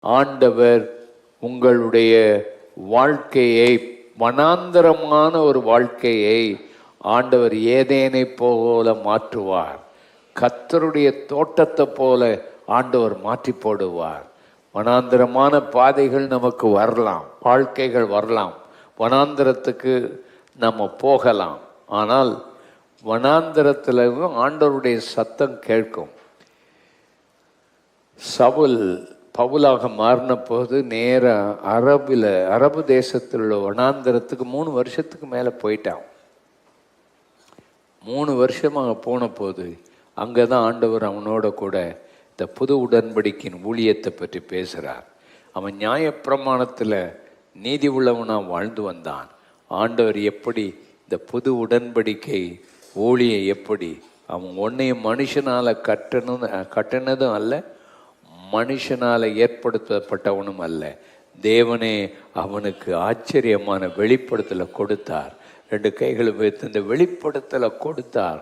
ஆண்டவர் உங்களுடைய வாழ்க்கையை மனாந்தரமான ஒரு வாழ்க்கையை ஆண்டவர் ஏதேனை போல மாற்றுவார். கத்தருடைய தோட்டத்தை போல ஆண்டவர் மாற்றி போடுவார். வனாந்திரமான பாதைகள் நமக்கு வரலாம் வாழ்க்கைகள் வரலாம். வனாந்தரத்துக்கு நம்ம போகலாம். ஆனால் வனாந்தரத்திலும் ஆண்டவருடைய சத்தம் கேட்கும். சவுல் பவுலாக மாறின போது நேராக அரபில் அரபு தேசத்தில் உள்ள வனாந்திரத்துக்கு மூணு வருஷத்துக்கு மேலே போயிட்டான். மூணு வருஷமாக போன போது அங்கே தான் ஆண்டவர் அவனோட கூட இந்த புது உடன்படிக்கையின் ஊழியத்தை பற்றி பேசுகிறார் அவன் நியாயப்பிரமாணத்தில் நீதி உள்ளவனாக வாழ்ந்து வந்தான். ஆண்டவர் எப்படி இந்த புது உடன்படிக்கை ஊழியம் எப்படி அவன் ஒன்றையும் மனுஷனால் கட்டணும் கட்டினதும் அல்ல மனுஷனால் ஏற்படுத்தப்பட்டவனும் அல்ல. தேவனே அவனுக்கு ஆச்சரியமான வெளிப்படுத்தலை கொடுத்தார். ரெண்டு கைகளும் வைத்து அந்த வெளிப்படுத்தலை கொடுத்தார்.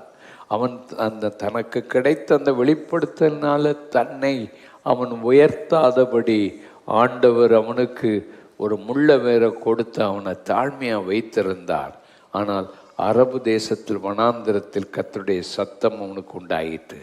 அவன் அந்த தனக்கு கிடைத்த அந்த வெளிப்படுத்தலினால தன்னை அவன் உயர்த்தாதபடி ஆண்டவர் அவனுக்கு ஒரு முள்ள வேற கொடுத்து அவனை தாழ்மையாக வைத்திருந்தார். ஆனால் அரபு தேசத்தில் வனாந்திரத்தில் கத்தருடைய சத்தம் அவனுக்கு உண்டாயிற்று.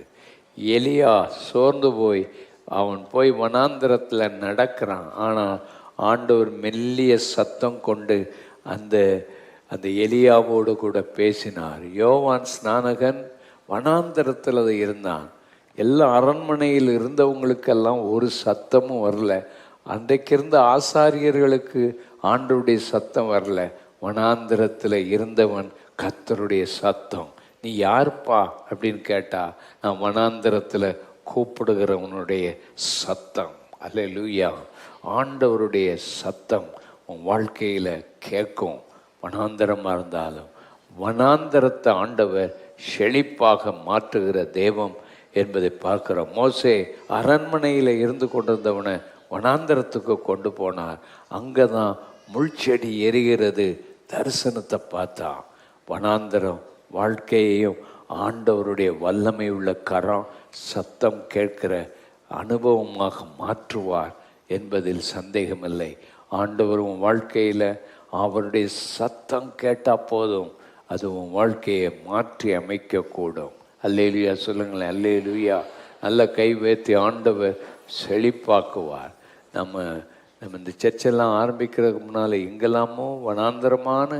எலியா சோர்ந்து போய் அவன் போய் வனாந்திரத்தில் நடக்கிறான். ஆனால் ஆண்டவர் மெல்லிய சத்தம் கொண்டு அந்த அந்த எலியாவோடு கூட பேசினார். யோவான் ஸ்நானகன் வனாந்திரத்தில் அது இருந்தான். எல்லா அரண்மனையில் இருந்தவங்களுக்கெல்லாம் ஒரு சத்தமும் வரல. அன்றைக்கு இருந்த ஆசாரியர்களுக்கு ஆண்டருடைய சத்தம் வரல. வனாந்திரத்தில் இருந்தவன் கத்தருடைய சத்தம். நீ யார்ப்பா? அப்படின்னு கேட்டால் நான் வனாந்திரத்தில் கூப்பிடுகிறவனுடைய சத்தம். அல்ல லூயா ஆண்டவருடைய சத்தம் உன் வாழ்க்கையில் கேட்கும். வனாந்தரமாக இருந்தாலும் வனாந்தரத்தை ஆண்டவர் செழிப்பாக மாற்றுகிற தெய்வம் என்பதை பார்க்கிறோம். மோசே அரண்மனையில் இருந்து கொண்டிருந்தவனை வனாந்தரத்துக்கு கொண்டு போனார். அங்கே தான் முள்செடி எரிகிறது. தரிசனத்தை பார்த்தான். வனாந்தரம் வாழ்க்கையையும் ஆண்டவருடைய வல்லமை உள்ள கரம் சத்தம் கேட்கிற அனுபவமாக மாற்றுவார் என்பதில் சந்தேகமில்லை. ஆண்டவர் உன் வாழ்க்கையில் அவருடைய சத்தம் கேட்டால் போதும் அது உன் வாழ்க்கையை மாற்றி அமைக்கக்கூடும். அல்லேலுயா சொல்லுங்களேன் அல்லேலுயா. நல்ல கைவேத்தி ஆண்டவர் செழிப்பாக்குவார். நம்ம நம்ம இந்த சர்ச்செல்லாம் ஆரம்பிக்கிறதுக்கு முன்னால் எங்கெல்லாமோ வனாந்தரமான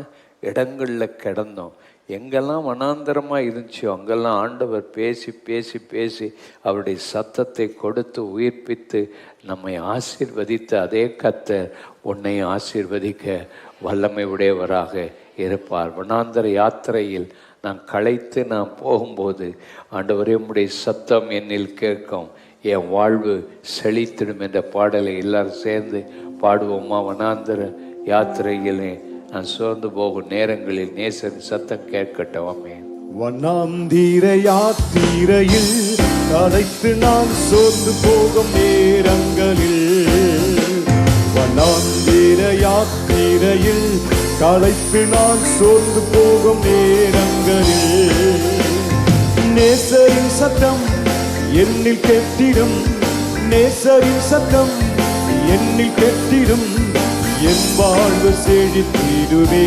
இடங்களில் கிடந்தோம். எங்கெல்லாம் வனாந்தரமாக இருந்துச்சோ அங்கெல்லாம் ஆண்டவர் பேசி பேசி பேசி அவருடைய சத்தத்தை கொடுத்து உயிர்ப்பித்து நம்மை ஆசீர்வதித்த அதே கத்தர் உன்னை ஆசீர்வதிக்க வல்லமை உடையவராக இருப்பார். வனாந்தர யாத்திரையில் நான் களைத்து நான் போகும்போது ஆண்டவரே உம்முடைய சத்தம் என்னில் கேட்கும். என் வாழ்வு செழித்திடும் என்ற பாடலை எல்லாரும் சேர்ந்து பாடுவோமா? வனாந்தர யாத்திரையிலே நான் சோர்ந்து போகும் நேரங்களில் நேசன் சத்தம் கேட்கட்டவாமே அம்மே. வண்ணாந்தீர தீரையில் களைத்து நான் சோர்ந்து போகும் நேரங்களில். வண்ணாந்தீர தீரையில் களைத்து நான் சோர்ந்து போகும் நேரங்களில். நேசரின் சத்தம் என்னில் கெட்டிடும் நேசரின் சத்தம் என்னில் கெட்டிடும். என் வாழ்வு செழித்திடுவே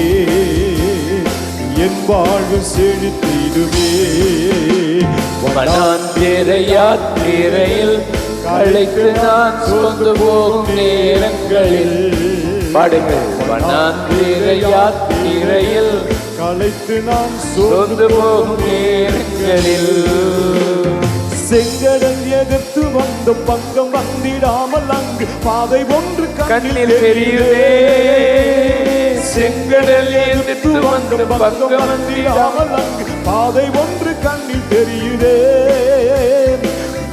என் வாழ்வு செழித்திடுவே வனாந்திர யாத்திரையில் களைத்து நான் சோர்ந்து போகும் நேரங்களில். பாடுங்கள் வனாந்திர யாத்திரையில் களைத்து நான் சோர்ந்து போகும் நேரங்களில். செங்கடல் எதிர்த்து வந்த பங்கம் வந்திடாமல் அங்கு பாதை ஒன்று கண்ணில் தெரியுதே. செங்கடல் எதிர்த்து வந்த பக்கம் பாதை ஒன்று கண்ணில் தெரியுதே.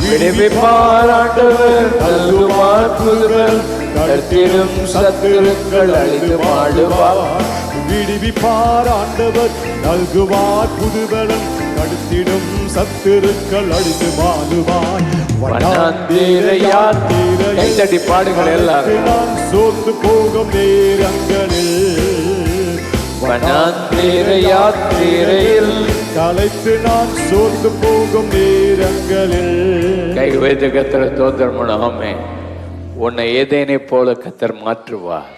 விடுவிப்பார் ஆண்டவர் நல்குமார் புதுவர் கடத்திடும் சத்துருக்கள் அழிந்து மாடுவார் விடுவிப்பார் ஆண்டவர் நல்குவார் புதுபலம் தடுத்திடும் சத்துருக்கள் அழிந்து மாறுவார் வனாந்திர யாத்திரை கைத்தட்டி பாடுங்கள் எல்லாரும். சோர்ந்து போகும் நேரங்களில் வனாந்திர யாத்திரையில் களைத்து நான் சோர்ந்து போகும் நேரங்களில். கை வைத்து கத்திர தோத்திரம் ஆமே உன்னை ஏதேனை போல கத்தர் மாற்றுவார்.